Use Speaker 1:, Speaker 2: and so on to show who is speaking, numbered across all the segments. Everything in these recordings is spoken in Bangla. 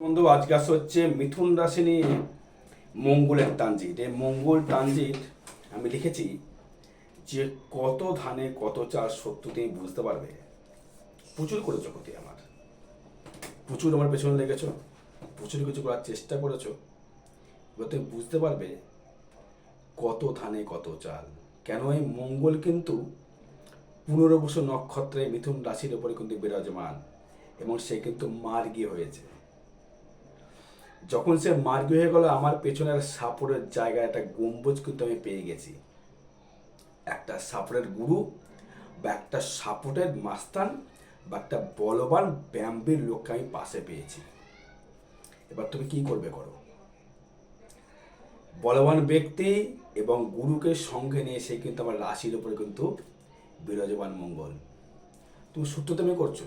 Speaker 1: বন্ধু, আজকে আসা হচ্ছে মিথুন রাশি নিয়ে মঙ্গলের ট্রানজিট। এই মঙ্গল ট্রানজিট আমি লিখেছি যে কত ধানে কত চাষ সত্য তুমি বুঝতে পারবে। প্রচুর করেছ ক্ষতি আমার। প্রচুর আমার পেছনে লেগেছ, প্রচুর কিছু করার চেষ্টা করেছ। এবার তুমি বুঝতে পারবে কত ধানে কত চাল। কেন এই মঙ্গল কিন্তু পুনর্বসু নক্ষত্রে মিথুন রাশির উপরে কিন্তু বিরাজমান এবং সে কিন্তু মার্গী হয়েছে। যখন সে মার্গী হয়ে গেল, আমার পেছনের সাপোর্টের জায়গায় একটা গম্বুজ কিন্তু আমি পেয়ে গেছি। একটা সাপোর্টের গুরু বা একটা সাপোর্টের মাস্তান বা একটা বলবান ব্যায়ামবীর লোককে আমি পাশে পেয়েছি। এবার তুমি কি করবে করো? বলবান ব্যক্তি এবং গুরুকে সঙ্গে নিয়ে সে কিন্তু আমার রাশির উপরে কিন্তু বিরাজমান মঙ্গল। তুমি সত্যতা আমি করছ।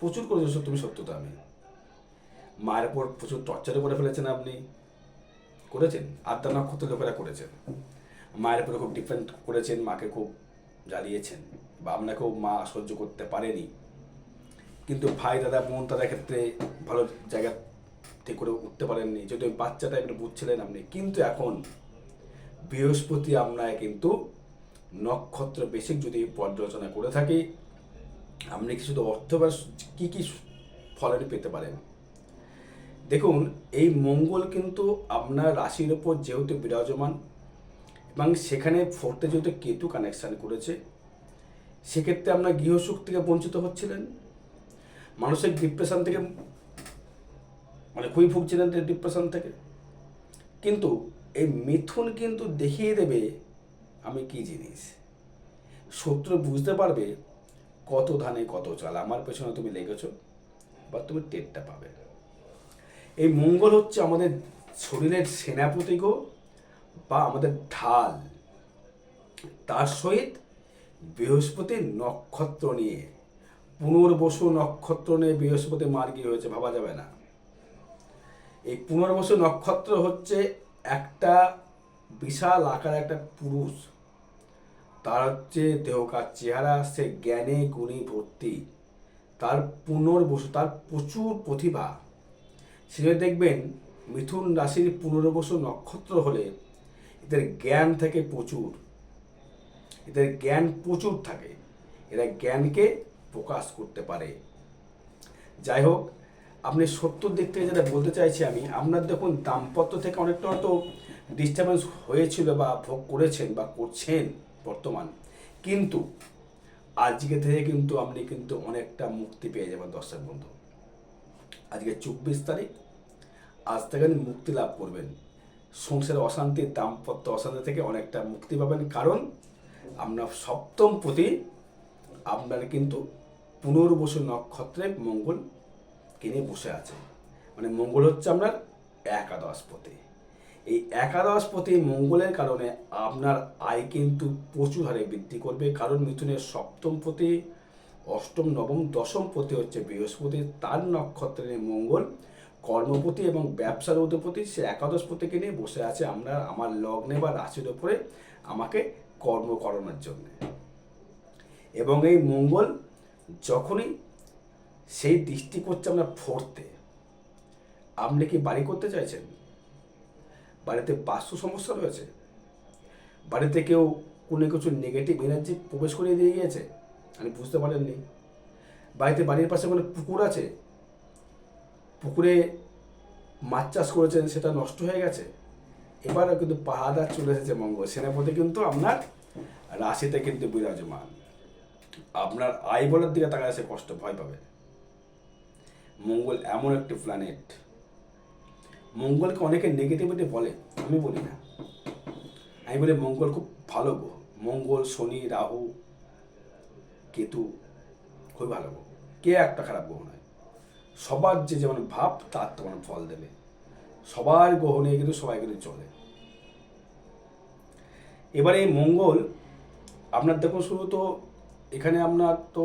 Speaker 1: প্রচুর করেছ, তুমি সত্যতা আমি। মায়ের উপর প্রচুর টর্চারও করে ফেলেছেন আপনি। করেছেন? আদ্যা নক্ষত্র লোকেরা করেছেন। মায়ের উপরে খুব ডিপেন্ড করেছেন, মাকে খুব জ্বালিয়েছেন বা আপনাকেও মা সহ্য করতে পারেনি। কিন্তু ভাই, দাদা, বোন দাদার ক্ষেত্রে ভালো জায়গা থেকে করে উঠতে পারেননি। যদি বাচ্চা টাইপের বুঝছিলেন আপনি। কিন্তু এখন বৃহস্পতি আপনার কিন্তু নক্ষত্র বেসিক যদি পর্যালোচনা করে থাকি, আপনি কি শুধু অর্থ বা কী কী ফলন পেতে পারেন? দেখুন, এই মঙ্গল কিন্তু আপনার রাশির ওপর যেহেতু বিরাজমান, এবং সেখানে ফোর্থে যেহেতু কেতু কানেকশান করেছে, সেক্ষেত্রে আপনার গৃহসুখ থেকে বঞ্চিত হচ্ছিলেন। মানসিক ডিপ্রেশন থেকে মানে খুবই ভুগছিলেন ডিপ্রেশন থেকে। কিন্তু এই মিথুন কিন্তু দেখিয়ে দেবে আমি কি জিনিস। শত্রু বুঝতে পারবে কত ধানে কত চাল। আমার পেছনে তুমি লেগেছো, বা তুমি টেরটা পাবে। এই মঙ্গল হচ্ছে আমাদের শরীরের সেনাপতিগো বা আমাদের ঢাল। তার সহিত বৃহস্পতির নক্ষত্র নিয়ে, পুনর্বসু নক্ষত্র নিয়ে বৃহস্পতি মার্গী হয়েছে, ভাবা যাবে না। এই পুনর্বসু নক্ষত্র হচ্ছে একটা বিশাল আকার একটা পুরুষ। তার হচ্ছে দেহকার চেহারা, সে জ্ঞানে গুণী ভর্তি। তার পুনর্বসু, তার প্রচুর প্রতিভা। সে দেখবেন মিথুন রাশির পুনর্বসু নক্ষত্র হলে এদের জ্ঞান থাকে প্রচুর। এদের জ্ঞান প্রচুর থাকে। এরা জ্ঞানকে প্রকাশ করতে পারে। যাই হোক, আপনি সত্যর দিক থেকে যেটা বলতে চাইছি আমি, আপনার দেখুন দাম্পত্য থেকে অনেকটা হয়তো ডিস্টারবেন্স হয়েছিল বা ভোগ করেছেন বা করছেন বর্তমান। কিন্তু আজকে থেকে কিন্তু আপনি কিন্তু অনেকটা মুক্তি পেয়ে যাবেন দর্শক বন্ধু। আজকে চব্বিশ তারিখ, আজ থেকে মুক্তি লাভ করবেন। সংসারের অশান্তি, দাম্পত্য অশান্তি থেকে অনেকটা মুক্তি পাবেন। কারণ আপনার সপ্তম প্রতি আপনার কিন্তু পুনর্বসু নক্ষত্রে মঙ্গল কিনে বসে আছে। মানে মঙ্গল হচ্ছে আপনার একাদশ পতি। এই একাদশ পতি মঙ্গলের কারণে আপনার আয় কিন্তু প্রচুর হারে বৃদ্ধি করবে। কারণ মিথুনের সপ্তম পতি অষ্টম, নবম, দশম পতি হচ্ছে বৃহস্পতি, তার নক্ষত্রে মঙ্গল, কর্মপতি এবং ব্যবসার অধিপতি, সে একাদশ পতিকে নিয়ে বসে আছে আমরা, আমার লগ্নে বা রাশির ওপরে আমাকে কর্ম করানোর জন্য। এবং এই মঙ্গল যখনই সেই দৃষ্টি করছে আমরা ফোর্থে আপনি কি বাড়ি করতে চাইছেন? বাড়িতে বাস্তু সমস্যা রয়েছে? বাড়িতে কেউ কোনো কিছু নেগেটিভ এনার্জি প্রবেশ করিয়ে দিয়ে গিয়েছে? আপনি বুঝতে পারেননি বাড়িতে বাড়ির পাশে কোনো পুকুর আছে? পুকুরে মাছ চাষ করেছেন, সেটা নষ্ট হয়ে গেছে? এবারও কিন্তু পাহাড়ার চলে এসেছে মঙ্গল সেনাপতি কিন্তু আপনার রাশিতে কিন্তু বিরাজমান। আপনার আয় বলার দিকে তাকালে সে কষ্ট ভয় পাবে। মঙ্গল এমন একটি প্ল্যানেট মঙ্গলকে অনেকে নেগেটিভিটি বলে, আমি বলি না। আমি বলি মঙ্গল খুব ভালো মঙ্গল, শনি, রাহু কেতু খুবই ভালো গ্রহ কে একটা খারাপ গ্রহ নয়। সবার যে যেমন ভাব, তার তেমন ফল দেবে। সবার গ্রহ নিয়ে কিন্তু সবাই কিন্তু চলে। এবারে এই মঙ্গল, আপনার দেখুন শুধু তো এখানে আপনার তো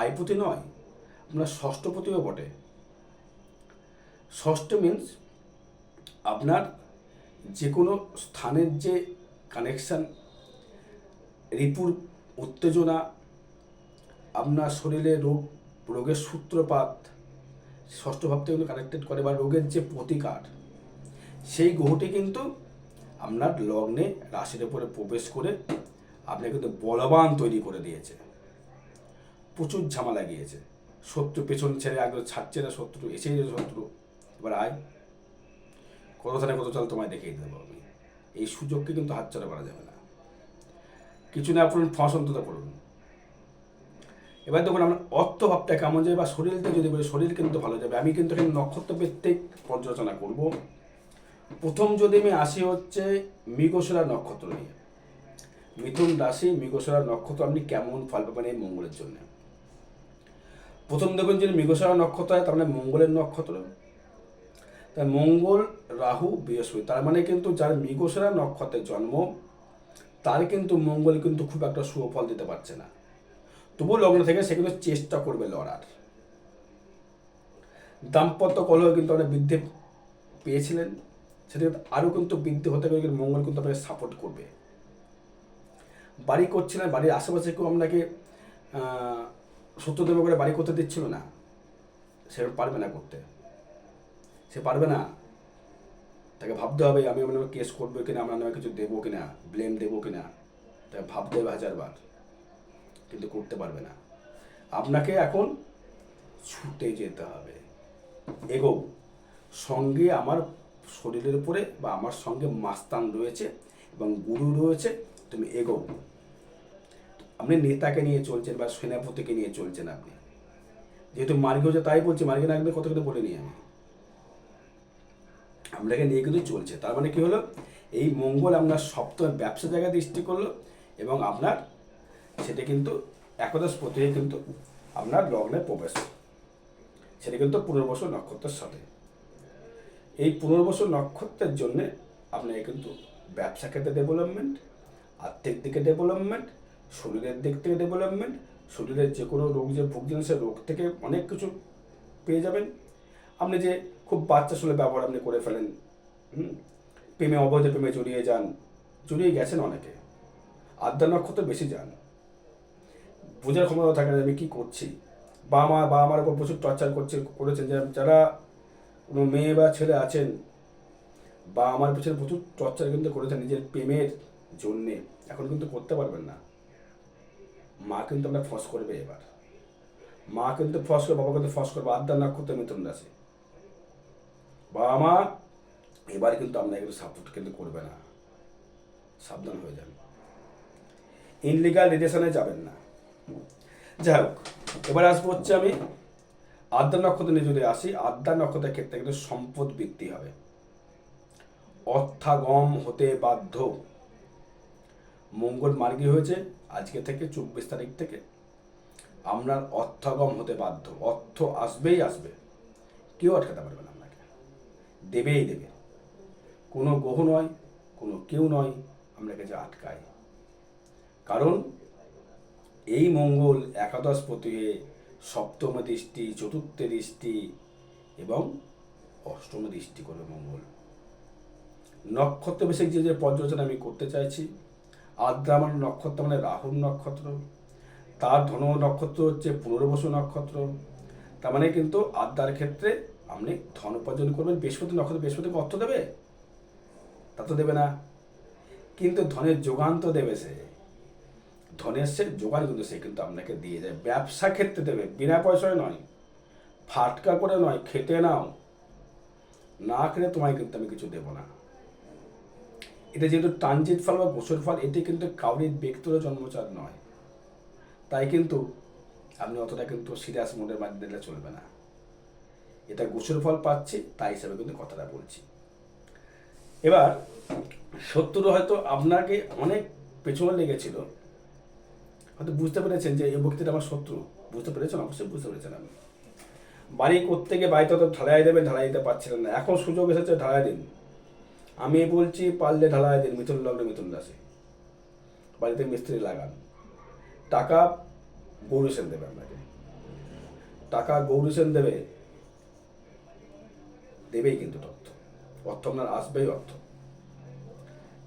Speaker 1: আয়পতি নয়, আপনার ষষ্ঠপতিও বটে। ষষ্ঠ মিন্স আপনার যে কোনো স্থানের যে কানেকশান রিপুর উত্তেজনা আপনার শরীরে রোগ, রোগের সূত্রপাত, ষষ্ঠ ভাবতে কিন্তু কানেক্টেড করে বা রোগের যে প্রতিকার, সেই গ্রহটি কিন্তু আপনার লগ্নে রাশির উপরে প্রবেশ করে আপনাকে কিন্তু বলবান তৈরি করে দিয়েছে। প্রচুর ঝামেলা গিয়েছে। শত্রু পেছন ছেড়ে আগে ছাড়ছে না, শত্রু এসেই যে শত্রু। এবার আয়। কত থানে কত চাল তোমায় দেখিয়ে দেবো আমি। এই সুযোগকে কিন্তু হাতছাড়া করা যাবে না। কিছু না করুন ফস অন্তত করুন। এবার দেখুন আমার অর্থ ভাবটা কেমন যাবে বা শরীরটা যদি বলি, শরীর কিন্তু ভালো যাবে। আমি কিন্তু এখানে নক্ষত্র ভিত্তিক পর্যালোচনা করব। প্রথম যদি আমি আসি হচ্ছে মৃগশিরা নক্ষত্র নিয়ে। মিথুন রাশি মৃগশিরা নক্ষত্র, আপনি কেমন ফল পাবেন এই মঙ্গলের জন্য? প্রথম দেখুন যদি মৃগশিরা নক্ষত্র হয় তার মানে মঙ্গলের নক্ষত্র। তাই মঙ্গল, রাহু, বৃহস্পতি, তার মানে কিন্তু যার মৃগশিরা নক্ষত্রের জন্ম, তার কিন্তু মঙ্গল কিন্তু খুব একটা সুফল দিতে পারছে না। তবু লগ্ন থেকে সে কিন্তু চেষ্টা করবে লড়ার। দাম্পত্য কলহ কিন্তু অনেক বৃদ্ধি পেয়েছিলেন। সেটা কিন্তু আরও কিন্তু বৃদ্ধি হতে গেলে মঙ্গল কিন্তু আপনাকে সাপোর্ট করবে। বাড়ি করছিলেন, বাড়ির আশেপাশে কেউ আপনাকে সত্যদেব করে বাড়ি করতে দিচ্ছিল না। সে পারবে না করতে। সে পারবে না। তাকে ভাবতে হবে, আমি আমার কেস করব কিনা আমার নামে কিছু দেবো কিনা ব্লেম দেবো কিনা। তাকে ভাবতে হবে হাজারবার। কিন্তু করতে পারবে না। আপনাকে এখন ছুটে যেতে হবে। এগো, সঙ্গে আমার শরীরের উপরে বা আমার সঙ্গে মাস্তান রয়েছে এবং গুরু রয়েছে, তুমি এগো। আপনি নেতাকে নিয়ে চলছেন বা সেনাপতিকে নিয়ে চলছেন আপনি। যেহেতু মার্গে হচ্ছে তাই বলছি, মার্গে না কত কথা বলে নিই আমি। আপনাকে নিয়ে কিন্তু চলছে। তার মানে কি হলো? এই মঙ্গল আপনার সপ্তম ব্যবসা জায়গায় দৃষ্টি করল এবং আপনার সেটা কিন্তু একাদশ প্রতিহে কিন্তু আপনার লগ্নে প্রবেশ। সেটা কিন্তু পুনর্বসু নক্ষত্রের সাথে। এই পুনর্বসু নক্ষত্রের জন্য আপনাকে কিন্তু ব্যবসা ক্ষেত্রে ডেভেলপমেন্ট আর্থিক দিকে ডেভেলপমেন্ট শরীরের দিক থেকে ডেভেলপমেন্ট শরীরের যে কোনো রোগ যে ভুগছেন সে রোগ থেকে অনেক কিছু পেয়ে যাবেন। আপনি যে খুব বাচ্চা সুলে ব্যবহার আপনি করে ফেলেন, হুম, প্রেমে অবৈধ প্রেমে জড়িয়ে যান, জড়িয়ে গেছেন অনেকে। আদ্যা নক্ষত্র বেশি যান। বোঝার ক্ষমতা থাকে না আমি কী করছি। বাবা মা বাবা মার উপর প্রচুর টর্চার করছে করেছেন যারা কোনো মেয়ে বা ছেলে আছেন, বা আমার পিছনে প্রচুর টর্চার কিন্তু করেছেন নিজের প্রেমের জন্যে, এখন কিন্তু করতে পারবেন না। মা কিন্তু আপনার ফস করবে এবার। মা কিন্তু ফস করবে, বাবা কিন্তু ফস করবে, আদ্যা নক্ষত্র মিথুন রাশি। বাবা মা এবার কিন্তু আপনাকে কিন্তু সাপোর্ট কিন্তু করবে না। সাবধান হয়ে যান। ইনলিগাল রিলেশনে যাবেন না। যাই হোক এবার আসব হচ্ছে আমি আদ্যা নক্ষত্র নিয়ে যদি আসি। আদ্যা নক্ষত্রের ক্ষেত্রে কিন্তু সম্পদ বৃদ্ধি হবে। অর্থাগম হতে বাধ্য। মঙ্গল মার্গী হয়েছে? আজকে থেকে চব্বিশ তারিখ থেকে। আপনার অর্থাগম হতে বাধ্য। অর্থ আসবেই আসবে। কেউ আটকাতে পারবে না আপনাকে। দেবেই দেবে। কোনো গ্রহ নয়, কোনো কেউ নয় আপনাকে যে আটকায়। কারণ এই মঙ্গল একাদশ প্রতিহে সপ্তম দৃষ্টি, চতুর্থ দৃষ্টি এবং অষ্টম দৃষ্টি করবে মঙ্গল। নক্ষত্র বিশেষ যে যে পর্যালোচনা আমি করতে চাইছি আদ্রা মানে নক্ষত্র মানে রাহুর নক্ষত্র, তার ধন নক্ষত্র হচ্ছে পুনর্বসু নক্ষত্র, তার মানে কিন্তু আদ্রার ক্ষেত্রে আপনি ধন উপার্জন করবেন, বৃহস্পতি নক্ষত্র বৃহস্পতিকে অর্থ দেবে? তা তো দেবে না। কিন্তু ধনের যোগান তো দেবে সে। ধনের সে যোগান কিন্তু সে কিন্তু আপনাকে দিয়ে যায়। ব্যবসা ক্ষেত্রে দেবে, বিনা পয়সায় নয়। ফাটকা করে নয়, খেতে নাও। না খেলে তোমায় কিন্তু আমি কিছু দেবো না। এটা যেহেতু ট্রানজিট ফল বা গোসর ফল, এটি কিন্তু কাউরির ব্যক্তির জন্মচার নয়। তাই কিন্তু আপনি অতটা কিন্তু সিরিয়াস মোডের মাধ্যমে দিলে চলবে না। এটা গোসর ফল পাচ্ছি, তাই হিসাবে কিন্তু কথাটা বলছি। এবার শত্রু হয়তো আপনাকে অনেক পেছনে লেগেছিল হয়তো বুঝতে পেরেছেন যে এই ব্যক্তিটা আমার শত্রু। বুঝতে পেরেছেন? অবশ্যই বুঝতে পেরেছেন আপনি। বাড়ি করতে গিয়ে বাড়িতে তো ঢালাই দেবেন ঢালাই দিতে পারছিলেন না। এখন সুযোগ এসেছে ঢালাই দিন। আমি বলছি, পারলে ঢালাই দিন, মিথুন লগ্ন মিথুন রাশি। বাড়িতে মিস্ত্রি লাগান। টাকা গৌরী সেন দেবে আপনাকে। টাকা গৌরী সেন দেবে, দেবেই কিন্তু তথ্য। অর্থ আপনার আসবেই অর্থ।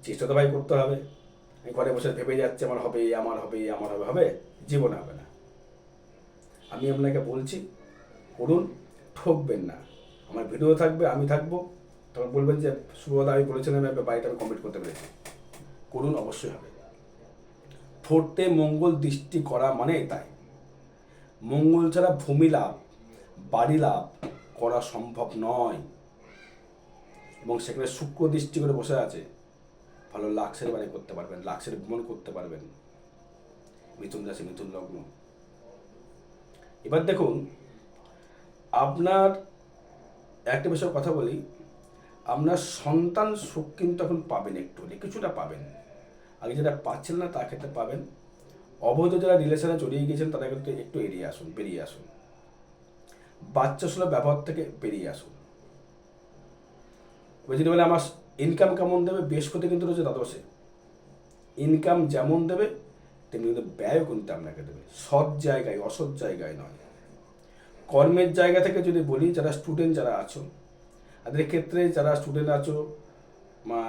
Speaker 1: চেষ্টা তো ভাই করতে হবে। ঘরে বসে ভেবে যাচ্ছে, আমার হবে আমার হবে আমার হবে হবে, জীবনে হবে না। আমি আপনাকে বলছি করুন ঠকবেন না। আমার ভিডিও থাকবে, আমি থাকব। তখন বলবেন যে শুভদা আমি বলেছিলাম আমি বাড়িটা আমি কমপ্লিট করতে পেরেছি। করুন, অবশ্যই হবে। ফোর্থে মঙ্গল দৃষ্টি করা মানে তাই। মঙ্গল ছাড়া ভূমি লাভ, বাড়ি লাভ করা সম্ভব নয়। এবং সেখানে শুক্র দৃষ্টি করে বসে আছে। ভালো লাক্সের বাড়ি করতে পারবেন, লাক্সের ভ্রমণ করতে পারবেন। মিথুন রাশি, মিথুন লগ্ন। এবার দেখুন, আপনার একটা বিষয়ে কথা বলি, আপনার সন্তান সুখ কিন্তু এখন পাবেন একটু কিছুটা পাবেন। আগে যেটা পাচ্ছেন না তার ক্ষেত্রে পাবেন। অবৈধ যারা রিলেশনে জড়িয়ে গিয়েছেন তারা কিন্তু একটু এড়িয়ে আসুন, বেরিয়ে আসুন। বাচ্চা সুলভ ব্যবহার থেকে বেরিয়ে আসুন। বলে আমার ইনকাম কেমন দেবে? বৃহস্পতি কিন্তু রয়েছে দ্বাদশে। ইনকাম যেমন দেবে, তেমনি কিন্তু ব্যয়ও কিন্তু আপনাকে দেবে। সৎ জায়গায়, অসৎ জায়গায় নয়। কর্মের জায়গা থেকে যদি বলি, যারা স্টুডেন্ট যারা আছো, তাদের ক্ষেত্রে যারা স্টুডেন্ট আছো বা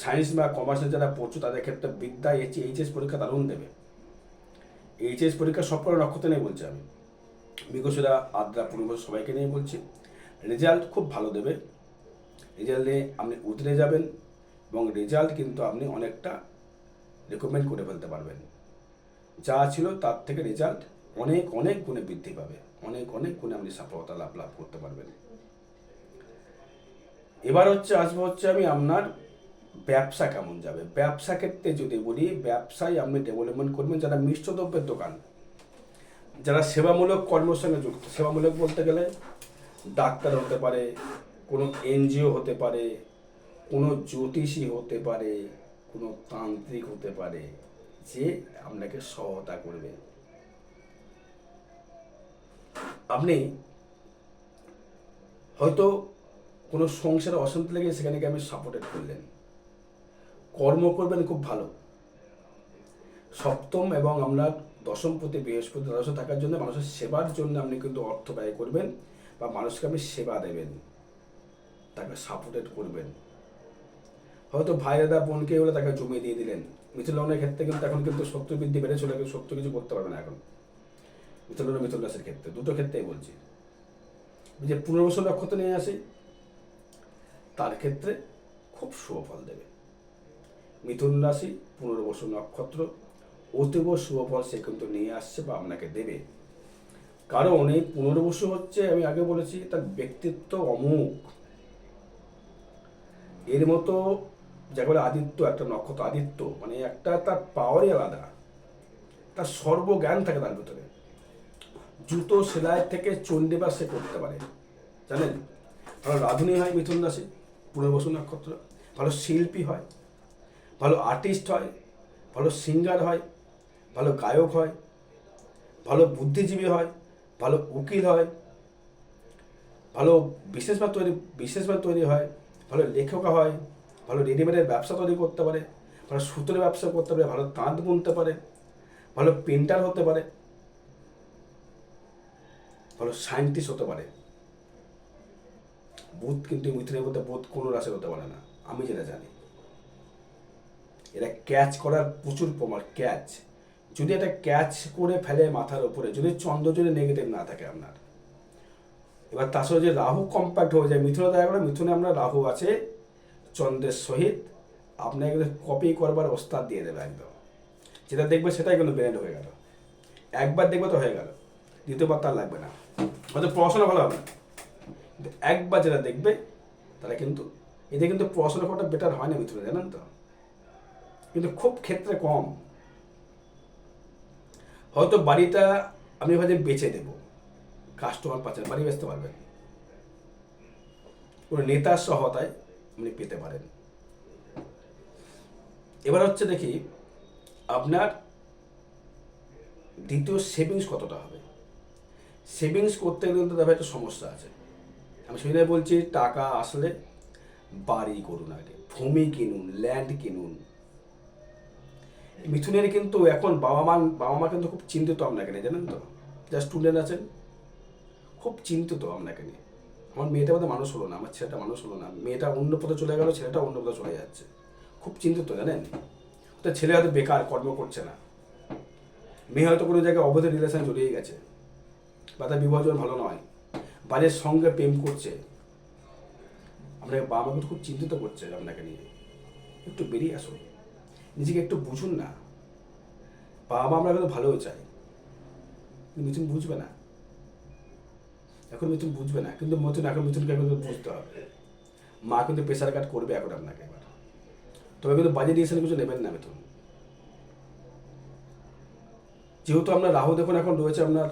Speaker 1: সায়েন্স বা কমার্সে যারা পড়ছো, তাদের ক্ষেত্রে বিদ্যা এইচ এইচএস পরীক্ষা দারুণ দেবে। এইচএস পরীক্ষা সব করে নক্ষত্র নিয়ে বলছি আমি। বিকশিরা আদ্রা পূর্ব সবাইকে নিয়ে বলছি। রেজাল্ট খুব ভালো দেবে। রেজাল্টে আপনি উতরে যাবেন এবং রেজাল্ট কিন্তু আপনি অনেকটা রেকমেন্ড করে ফেলতে পারবেন। যা ছিল তার থেকে রেজাল্ট অনেক অনেক গুণে বৃদ্ধি পাবে। অনেক অনেক গুণে আপনি সফলতা লাভ লাভ করতে পারবেন। এবার হচ্ছে আসব হচ্ছে আমি আপনার ব্যবসা কেমন যাবে? ব্যবসা ক্ষেত্রে যদি বলি, ব্যবসায় আপনি ডেভেলপমেন্ট করবেন যারা মিষ্ট দ্রব্যের দোকান, যারা সেবামূলক কর্মের সঙ্গে যুক্ত। সেবামূলক বলতে গেলে ডাক্তার হতে পারে কোনো এনজিও হতে পারে, কোনো জ্যোতিষী হতে পারে, কোনো তান্ত্রিক হতে পারে, যে আপনাকে সহায়তা করবে। আপনি হয়তো কোনো সংসারে অশান্তি লেগে সেখানে গিয়ে আপনি সাপোর্টেড করলেন। কর্ম করবেন খুব ভালো। সপ্তম এবং আপনার দশম প্রতি বৃহস্পতি দ্বাদশে থাকার জন্য মানুষের সেবার জন্য আপনি কিন্তু অর্থ ব্যয় করবেন বা মানুষকে আপনি সেবা দেবেন। তাকে সাপোর্টেড করবেন। হয়তো ভাই দাদা বোনকে হলে তাকে জমিয়ে দিয়ে দিলেন। মিথুন লগ্নের ক্ষেত্রে কিন্তু এখন কিন্তু শত্রু বৃদ্ধি বেড়ে চলে গেছে শত্রু কিছু করতে পারবে না এখন। মিথুন লগ্ন মিথুন রাশির ক্ষেত্রে, দুটো ক্ষেত্রেই বলছি। যে পুনর্বসন নক্ষত্র নিয়ে আসি, তার ক্ষেত্রে খুব শুভ ফল দেবে। মিথুন রাশি পুনর্বসু নক্ষত্র, অতীব শুভ ফল সে কিন্তু নিয়ে আসছে বা আপনাকে দেবে। কারণ এই পুনর্বসু হচ্ছে, আমি আগে বলেছি, তার ব্যক্তিত্ব অমুক এর মতো যাকে বলে আদিত্য, একটা নক্ষত্র আদিত্য মানে একটা তার পাওয়ারই আলাদা। তার সর্বজ্ঞান থাকে তার ভিতরে। জুতো সেলাই থেকে চণ্ডীবাস সে করতে পারে। জানেন? ভালো রাধুনী হয় মিথুন রাশি পুনর্বসু নক্ষত্র। ভালো শিল্পী হয়, ভালো আর্টিস্ট হয়, ভালো সিঙ্গার হয়, ভালো গায়ক হয়, ভালো বুদ্ধিজীবী হয়, ভালো উকিল হয়, ভালো বিশেষভাবে তৈরি বিশেষভাবে তৈরি হয় ভালো লেখক হয়, ভালো রেডিমেডের ব্যবসা তৈরি করতে পারে, ভালো সুতোর ব্যবসা করতে পারে, ভালো তাঁত বুনতে পারে, ভালো পেন্টার হতে পারে, ভালো সায়েন্টিস্ট হতে পারে। বুধ কিন্তু মিথুনের মধ্যে বোধ কোনো রাশি হতে পারে না, আমি যেটা জানি। এটা ক্যাচ করার প্রচুর প্রমাণ ক্যাচ যদি এটা ক্যাচ করে ফেলে মাথার উপরে, যদি চন্দ্র যদি নেগেটিভ না থাকে আপনার এবার তার সঙ্গে যে রাহু কম্প্যাক্ট হয়ে যায়, মিথুনে দেখা গেলো মিথুনে আমরা রাহু আছে, চন্দ্রের সহিত, আপনাকে কপি করবার ওস্তাদ দিয়ে দেবে একদম। যেটা দেখবে সেটাই কিন্তু ব্রেন্ড হয়ে গেল। একবার দেখবে তো হয়ে গেল। দ্বিতীয়বার তার লাগবে না। হয়তো পড়াশোনা ভালো হবে না। কিন্তু একবার যেটা দেখবে তারা কিন্তু এতে কিন্তু পড়াশোনা করাটা বেটার হয় না মিথুনে জানেন তো? কিন্তু খুব ক্ষেত্রে কম। হয়তো বাড়িটা আমি ভাবছেন বেচে দেবো। কাস্টমার পাচ্ছেন বাড়ি বেচতে পারবেন। কোনো নেতার সহায়তায় আপনি পেতে পারেন। এবার হচ্ছে দেখি, আপনার দ্বিতীয় সেভিংস কতটা হবে? সেভিংস করতে গেলে তাদের একটা সমস্যা আছে। আমি সেটাই বলছি, টাকা আসলে বাড়ি করুন আগে, ভূমি কিনুন ল্যান্ড কিনুন। মিথুনের কিন্তু এখন বাবা মা বাবা মা কিন্তু খুব চিন্তিত আপনাকে জানেন তো? যা স্টুডেন্ট আছেন খুব চিন্তিত আপনাকে নিয়ে। আমার মেয়েটা বোধহয় মানুষ হলো না, আমার ছেলেটা মানুষ হলো না। মেয়েটা অন্য পথে চলে গেল, ছেলেটা অন্য পথে চলে যাচ্ছে। খুব চিন্তিত, জানেন? তো ছেলে হয়তো বেকার, কর্ম করছে না। মেয়ে হয়তো কোনো জায়গায় অবৈধ রিলেশন জড়িয়ে গেছে। বা তার বিবাহ জীবন ভালো নয়। বাড়ির সঙ্গে প্রেম করছে। আপনাকে বাবা মা খুব চিন্তিত করছে আপনাকে নিয়ে। একটু বেরিয়ে আসুন। নিজেকে একটু বুঝুন না। বাবা মা আমরা কিন্তু ভালোও চাই মিথুন বুঝবে না। এখন মিথুন বুঝবে না, কিন্তু মতন এখন মিথুনকে কিন্তু বুঝতে হবে। মা কিন্তু প্রেশার কাট করবে এখন আপনাকে এবার তবে কিন্তু বাজে ডিসিশন কিছু নেবেন না মিথুন। যেহেতু আপনার রাহু দেখুন এখন রয়েছে আপনার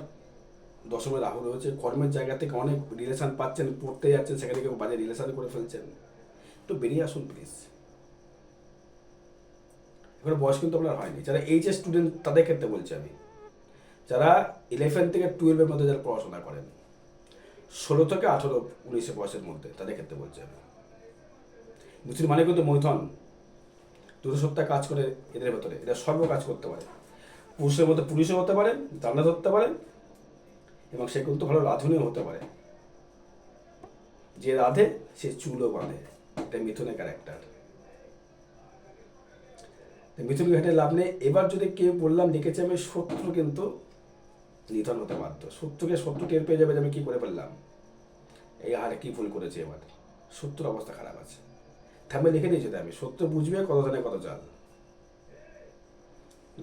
Speaker 1: দশমে রাহু রয়েছে, কর্মের জায়গা থেকে অনেক রিলেশন পাচ্ছেন, পড়তে যাচ্ছেন, সেখানে কেউ বাজে রিলেশান করে ফেলছেন। একটু বেরিয়ে আসুন প্লিজ এখানে বয়স কিন্তু আপনার হয়নি। যারা এইচ এস স্টুডেন্ট তাদের ক্ষেত্রে বলছি আমি। যারা ইলেভেন থেকে টুয়েলভের মধ্যে যারা পড়াশোনা করেন ষোলো থেকে আঠেরো উনিশে বয়সের মধ্যে তাদের ক্ষেত্রে বলছি আমি। মুসলিম মানে কিন্তু মৈথন। দুটো সপ্তাহ কাজ করে এদের ভেতরে। এরা সর্ব কাজ করতে পারে। পুরুষের মধ্যে পুলিশও হতে পারে জানলা ধরতে পারে, এবং সে কিন্তু ভালো রাঁধুনিও হতে পারে। যে রাধে, সে চুলও বাঁধে। এটা মিথুনের ক্যারেক্টার মিথুন ঘাটে লাভ নেই। এবার যদি কেউ বললাম লিখেছে আমি শত্রু কিন্তু নিধন হতে বাধ্য। শত্রুকে শত্রু টের পেয়ে যাবে যে আমি কি করে ফেললাম এই হারে কি ভুল করেছে এবার? সত্যর অবস্থা খারাপ আছে। থামে লিখে তাই আমি সত্য বুঝবে কত জানে কত জাল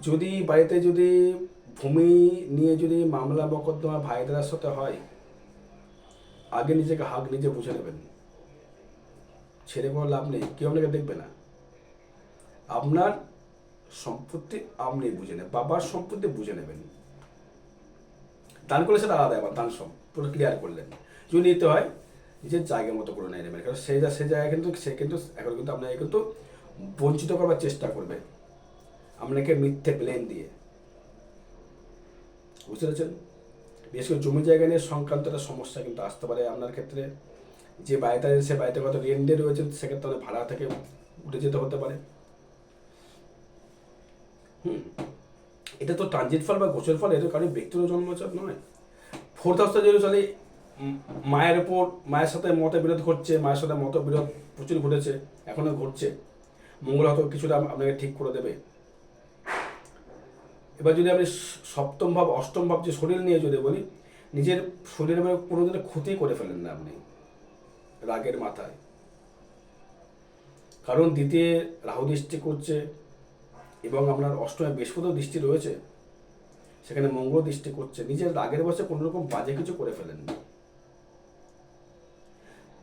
Speaker 1: যদি বাড়িতে যদি ভূমি নিয়ে যদি মামলা মকদ্দমা ভাইদের সাথে হয়, আগে নিজেকে হাক নিজে বুঝে নেবেন। ছেড়ে কোনো লাভ নেই। কেউ আপনাকে দেখবে না। আপনার সম্পত্তি আপনি বুঝে নেবেন। বাবার সম্পত্তি বুঝে নেবেন। দান করলে সেটা আলাদা, এবার দান সব পুরো ক্লিয়ার করলেন। যদি নিতে হয়। নিজের জায়গা মতো করে নিয়ে নেবেন। কারণ সেই সেই জায়গায় কিন্তু, সে কিন্তু, এখন কিন্তু আপনাকে কিন্তু বঞ্চিত করবার চেষ্টা করবে। আপনাকে মিথ্যে প্লেন দিয়ে। বুঝতে পেরেছেন? বিশেষ করে জমি জায়গা নিয়ে সংক্রান্ত একটা সমস্যা কিন্তু আসতে পারে আপনার ক্ষেত্রে। যে বাড়িতে আছে, সে বাড়িতে কত রেন্টে রয়েছে, সেক্ষেত্রে অনেক ভাড়া থেকে উঠে যেতে হতে পারে। হুম। এটা তো ট্রানজিট ফল বা গোচর ফল, এটা কারণ ব্যক্তিগত জন্মচাপ নয়। ফোর্থ হাউসটা যেহেতু চলে মায়ের উপর, মায়ের সাথে মতবিরোধ ঘটছে, মায়ের সাথে মতবিরোধ প্রচুর ঘটেছে, এখনও ঘটছে। মঙ্গল হয়তো কিছুটা আপনাকে ঠিক করে দেবে। এবার যদি আপনি সপ্তম ভাব, অষ্টম ভাব যে শরীর নিয়ে যদি বলি, নিজের শরীরের কোনো দিনের ক্ষতি করে ফেলেন না আপনি, রাগের মাথায়। কারণ দ্বিতীয় রাহু দৃষ্টি করছে এবং আপনার অষ্টমে বৃহস্পতিও দৃষ্টি রয়েছে, সেখানে মঙ্গল দৃষ্টি করছে। নিজের রাগের বসে কোনো রকম বাজে কিছু করে ফেলেন না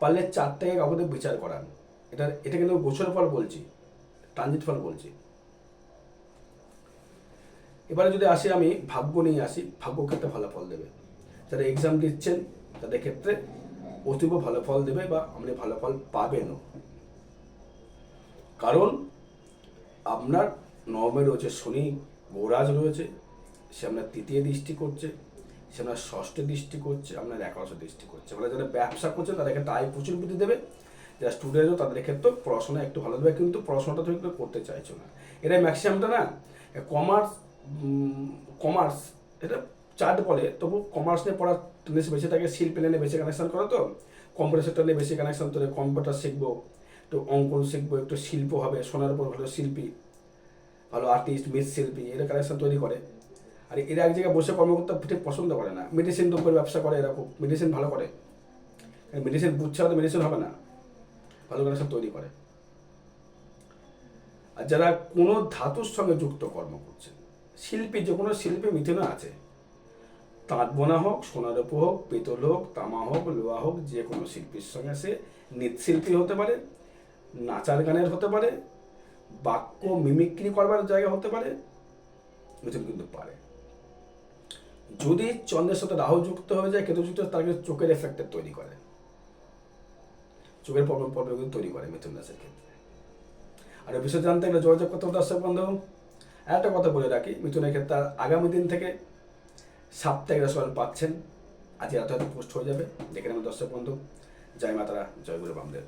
Speaker 1: পারলে চারটাকে কাউকে বিচার করান। এটা এটা কিন্তু গোচর ফল বলছি, ট্রানজিট ফল বলছি। এবারে যদি আসি আমি ভাগ্য নিয়ে আসি, ভাগ্য ক্ষেত্রে ভালো ফল দেবে। যারা এক্সাম দিচ্ছেন, তাদের ক্ষেত্রে অতীব ভালো ফল দেবে বা আপনি ভালো ফল পাবেনও। কারণ আপনার নবমে রয়েছে শনি, গৌরাজ রয়েছে, সে আপনার তৃতীয় দৃষ্টি করছে। সে আপনার ষষ্ঠ দৃষ্টি করছে আপনার একাদশ দৃষ্টি করছে। মানে যারা ব্যবসা করছে তাদের ক্ষেত্রে আয় প্রচুর বৃদ্ধি দেবে। যারা স্টুডেন্টও তাদের ক্ষেত্রে পড়াশোনা একটু ভালো দেবে, কিন্তু পড়াশোনাটা তুমি করতে চাইছো না। এটা ম্যাক্সিমামটা না? কমার্স কমার্স এটা চার্ট বলে। তবু কমার্স নিয়ে পড়ার টেন্ডেন্সি বেশি থাকে শিল্প লাইনে বেশি কানেকশন করে তো? কম্পিউটার নিয়ে বেশি কানেকশন তো কম্পিউটার শিখব, একটু অঙ্কন শিখব, একটু শিল্প হবে, সোনার উপর ভালো শিল্পী, ভালো আর্টিস্ট মৃৎশিল্পী, এরা কানেকশন তৈরি করে। আর এরা এক জায়গায় বসে কর্ম করতে ঠিক পছন্দ করে না। মেডিসিন দ্রব্যের ব্যবসা করে এরকম মেডিসিন ভালো করে। মেডিসিন বুঝছে হয়তো মেডিসিন হবে না। ভালো করে সব তৈরি করে। আর যারা কোনো ধাতুর সঙ্গে যুক্ত কর্ম করছেন শিল্পী যে কোনো শিল্পী মিথুনে আছে। তাঁত বোনা হোক, সোনার উপো হোক, পেতল হোক, তামা হোক, লোহা হোক, যে কোনো শিল্পীর সঙ্গে সে নৃত্যশিল্পী হতে পারে, নাচার গানের হতে পারে, বাক্য মিমিক্রি করবার জায়গা হতে পারে, মিথুন কিন্তু পারে। যদি চন্দ্রের সাথে রাহু যুক্ত হয়ে যায়, কেতু যুক্ত তার কিন্তু চোখের এফেক্টের তৈরি করে। চোখের প্রবলেম প্রবলেম কিন্তু তৈরি করে মিথুন রাশির ক্ষেত্রে। আর এই বিষয়ে জানতে গেলে যোগাযোগ করতে দর্শক বন্ধু। একটা কথা বলে রাখি, মিথুনের ক্ষেত্রে আগামী দিন থেকে সাপ্তাহিক রাশিফল পাচ্ছেন। আজ রাতে হয়তো পোস্ট হয়ে যাবে। দেখে নেবেন দর্শক বন্ধু। জয় মাতারা, জয় গুরু বামদেব।